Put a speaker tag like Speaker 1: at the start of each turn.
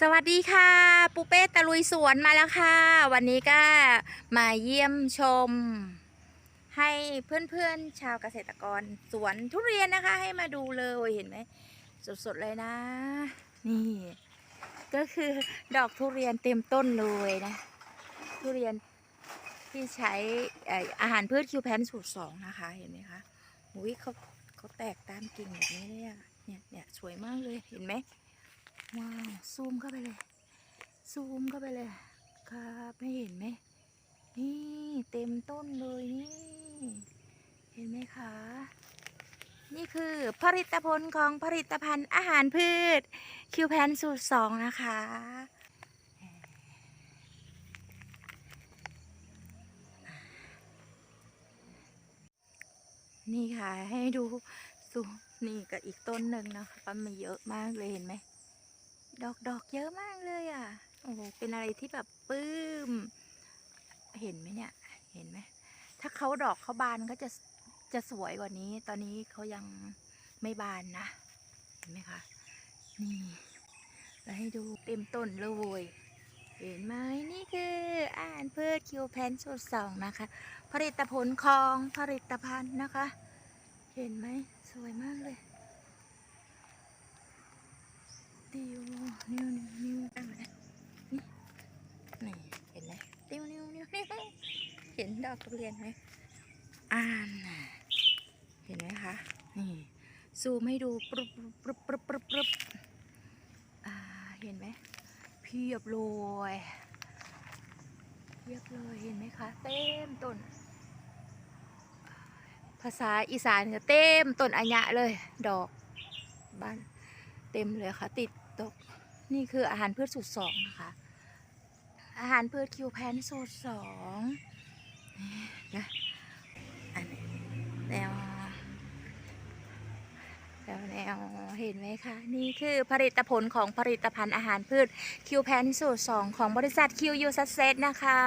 Speaker 1: สวัสดีค่ะ ปูเป้ตะลุยสวนมาแล้วค่ะ วันนี้ก็มาเยี่ยมชม ให้เพื่อนๆชาวเกษตรกรสวนทุเรียนนะคะ ให้มาดูเลยเห็นไหมสดๆเลยนะ นี่ ก็คือดอกทุเรียนเต็มต้นเลยนะ ทุเรียนที่ใช้เอ่ออาหารพืชคิวแพนสูตรสองนะคะ เห็นไหมคะอุ้ยเขาเขาแตกตามกิ่งแบบนี้เลยอะเนี่ยเนี่ยสวยมากเลยเห็นไหม ว้าวซูมเข้าไปเลย ซูมเข้าไปเลย ครับไม่เห็นไหมนี่เต็มต้นเลยนี่ เห็นไหมคะ นี่คือผลิตผลของผลิตภัณฑ์อาหารพืช คิวแพนสูตรสองนะคะนี่ค่ะให้ดูสูนี่ก็อีกต้นหนึ่งนะคะก็มีเยอะมากเลยเห็นไหม ดอกดอกเยอะมากเลยอะ โอ้โห เป็นอะไรที่แบบปื้ม เห็นไหมเนี่ย เห็นไหม ถ้าเขาดอกเขาบานก็จะจะสวยกว่านี้ ตอนนี้เขายังไม่บานนะ เห็นไหมคะ นี่แล้วให้ดูเต็มต้นเลย เห็นไหมนี่คืออาหารพืชคิวแพนสูตรสองนะคะ ผลิตผลของผลิตภัณฑ์นะคะ เห็นไหม สวยมากเลย ติว นิ้วนิ้วนิ้วตั้งนะนี่นี่เห็นไหมติวนิ้วนิ้วนิ้วเห็นดอกทุเรียนไหมอ่านเห็นไหมคะนี่ซูมให้ดูปรึบปรึบปรึบปรึบปรึบอ่าเห็นไหมเพียบเลยเพียบเลยเห็นไหมคะเต็มต้นภาษาอีสานก็เต็มต้นอัญะเลย ดอกบ้านเต็มเลยค่ะ ติดตก นี่คืออาหารพืชสูตรสองนะคะ อาหารพืชคิวแพนสูตรสองนะอันนี้แนวแนวแนวเห็นไหมคะ นี่คือผลิตผลของผลิตภัณฑ์อาหารพืชคิวแพนสูตรสองของบริษัทคิวยูซัสเซตนะคะ